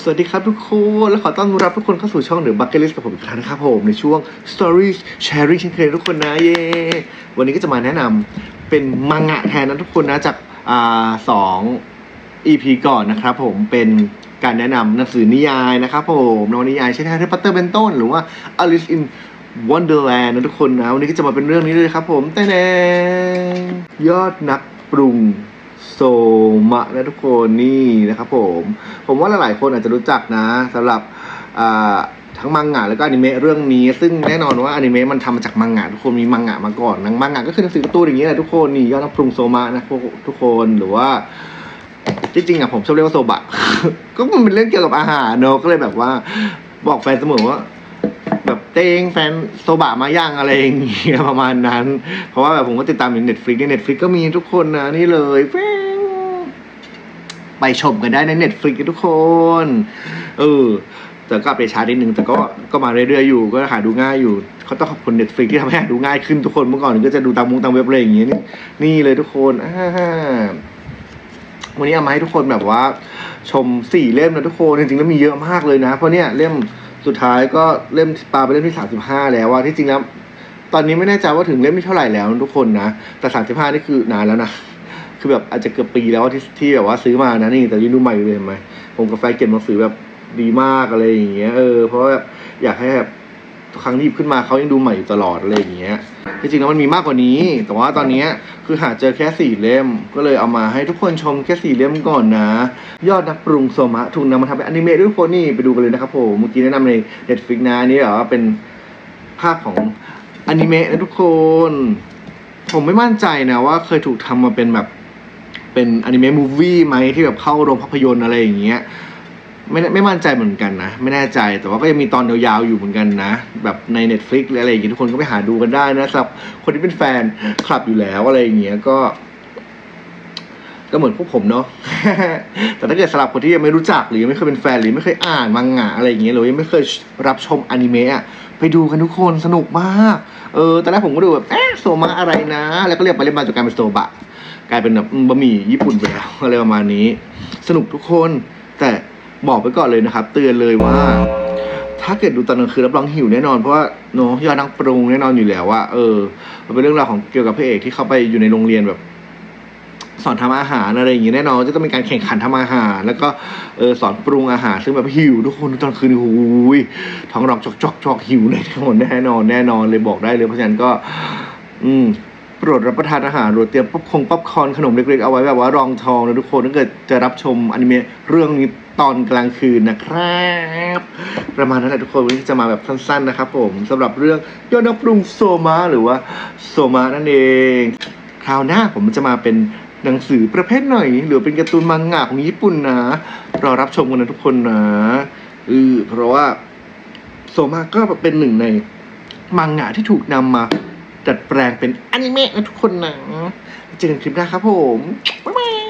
สวัสดีครับทุกคน และขอต้อนรับทุกคนเข้าสู่ช่องเหนือบักเก็ตลิสกับผมอีกครั้งนะครับผม ในช่วง Stories Sharing เช่นเคยทุกคนนะเย้วันนี้ก็จะมาแนะนำเป็นมังงะแทนนะทุกคนนะ จากอ่าสอง EP ก่อนนะครับผมเป็นการแนะนำหนังสือนิยายนะครับผมนวนิยายเช่นแฮร์รี่พอตเตอร์เป็นต้น หรือว่า Alice in Wonderland นะทุกคนนะ วันนี้ก็จะมาเป็นเรื่องนี้เลยครับผมแต่แนยอดนักปรุง โซมะนะทุกคนนี่นะครับผม ผมว่าหลายๆคนอาจจะรู้จักนะสำหรับทั้งมังงะแล้วก็อนิเมะเรื่องนี้ ซึ่งแน่นอนว่าอนิเมะมันทำมาจากมังงะทุกคนมีมังงะมาก่อนนังมังงะก็คือหนังสือการ์ตูนอย่างนี้แหละทุกคนนี่ยอดนักปรุงโซมะนะพวกทุกคนหรือว่าจริงๆอะผมชอบเรียกว่าโซบะ ก็มันเป็นเรื่องเกี่ยวกับอาหารเนอะก็เลยแบบว่า บอกแฟนเสมอว่า เตงแฟนโซบะมาย่างอะไรอย่างเงี้ยประมาณนั้น เพราะว่าแบบผมก็ติดตามในเน็ตฟลิกในเน็ตฟลิกก็มีทุกคนนะนี่เลยไปชมกันได้ในเน็ตฟลิกทุกคน เออแต่ก็อัปเดตช้านิดนึงแต่ก็ก็มาเรื่อยๆอยู่ก็หาดูง่ายอยู่เขาต้องขอบคุณเน็ตฟลิกที่ทำให้หาดูง่ายขึ้นทุกคนเมื่อก่อนก็จะดูตามมุงตามเว็บอะไรอย่างเงี้ยนี่นี่เลยทุกคนอ่าวันนี้เอามาให้ทุกคนแบบว่า ชมสี่เล่มนะทุกคนจริงๆแล้วมีเยอะมากเลยนะ เพราะเนี่ยเล่ม สุดท้ายก็เล่มปลาไปเล่มที่สามสิบห้าแล้วว่าที่จริงแล้ว ตอนนี้ไม่แน่ใจว่าถึงเล่มที่เท่าไหร่แล้วทุกคนนะ แต่สามสิบห้านี่คือนานแล้วนะ คือแบบอาจจะเกือบปีแล้วที่ที่แบบว่าซื้อมานะนี่แต่ยังดูใหม่อยู่เลยเห็นไหมผมกับแฟนเก็บหนังสือแบบดีมากอะไรอย่างเงี้ยเออเพราะแบบอยากให้แบบ ทุกครั้งที่หยิบขึ้นมาเขายังดูใหม่อยู่ตลอดอะไรอย่างเงี้ยจริงๆแล้วมันมีมากกว่านี้ แต่ว่าตอนนี้คือหาเจอแค่สี่เล่ม ก็เลยเอามาให้ทุกคนชมแค่สี่เล่มก่อนนะ ยอดนักปรุงโซมะถูกนำมาทำเป็นอนิเมะด้วยทุกคนนี่ไปดูกันเลยนะครับผมเมื่อกี้แนะนำใน Netflix นะนนี่เหรอเป็นภาพของอนิเมะนะทุกคน ผมไม่มั่นใจนะว่าเคยถูกทำมาเป็นแบบเป็นอนิเมะมูฟวี่ไหมที่แบบเข้าโรงภาพยนตร์อะไรอย่างเงี้ย ไม่ไม่มั่นใจเหมือนกันนะ ไม่แน่ใจแต่ว่าก็ยังมีตอนยาวๆอยู่เหมือนกันนะ แบบใน Netflix หรืออะไรอย่างเงี้ยทุกคนก็ไปหาดูกันได้นะสำหรับ คนที่เป็นแฟนคลับอยู่แล้วอะไรอย่างเงี้ยก็ก็เหมือนพวกผมเนาะ แต่ถ้าเกิดสำหรับคนที่ยังไม่รู้จักหรือยังไม่เคยเป็นแฟนหรือไม่เคยอ่านมังงะอะไรอย่างเงี้ยหรือยังไม่เคยรับชมอนิเมะไปดูกันทุกคนสนุกมาก เออตอนแรกผมก็ดูแบบเอ๊ะโซมาอะไรนะ แล้วก็เรียกไปเรียกมาจนกลายเป็นโซบะ กลายเป็นแบบบะหมี่ญี่ปุ่นไปแล้วอะไรประมาณนี้ สนุกทุกคน บอกไปก่อนเลยนะครับ เตือนเลยว่า ถ้าเกิดดูตอนกลางคืนรับรองหิวแน่นอนเพราะว่าเนาะยอดนักปรุงแน่นอนอยู่แล้วว่าเออมันเป็นเรื่องราวของเกี่ยวกับพระเอกที่เข้าไปอยู่ในโรงเรียนแบบ สอนทำอาหารอะไรอย่างงี้แน่นอนจะต้องมีการแข่งขันทำอาหาร แล้วก็เออสอนปรุงอาหาร ซึ่งแบบหิวทุกคนตอนคืนหูยท้องร้องจอกจอกจอกหิวแน่นอนแน่นอนแน่นอนเลยบอกได้เลยเพราะฉะนั้นก็ อืมโปรดรับประทานอาหารหรือเตรียมป๊อปคงป๊อปคอนขนมเล็กๆเอาไว้แบบว่ารองทองนะทุกคนถ้าเกิดจะรับชมอนิเมะเรื่องนี้ ตอนกลางคืนนะครับ ประมาณนั้นแหละทุกคนวันนี้จะมาแบบสั้นๆนะครับ ผมสำหรับเรื่องยอดนักปรุงโซมาหรือว่าโซมานั่นเอง คราวหน้าผมจะมาเป็นหนังสือประเภทหน่อย หรือเป็นการ์ตูนมังงะของญี่ปุ่นนะรอรับชมกันนะทุกคนนะเออเพราะว่าโซมาก็เป็นหนึ่งในมังงะที่ถูกนำมาดัดแปลงเป็นอนิเมะนะทุกคนนะเจอกันคลิปหน้าครับผมบ๊ายบาย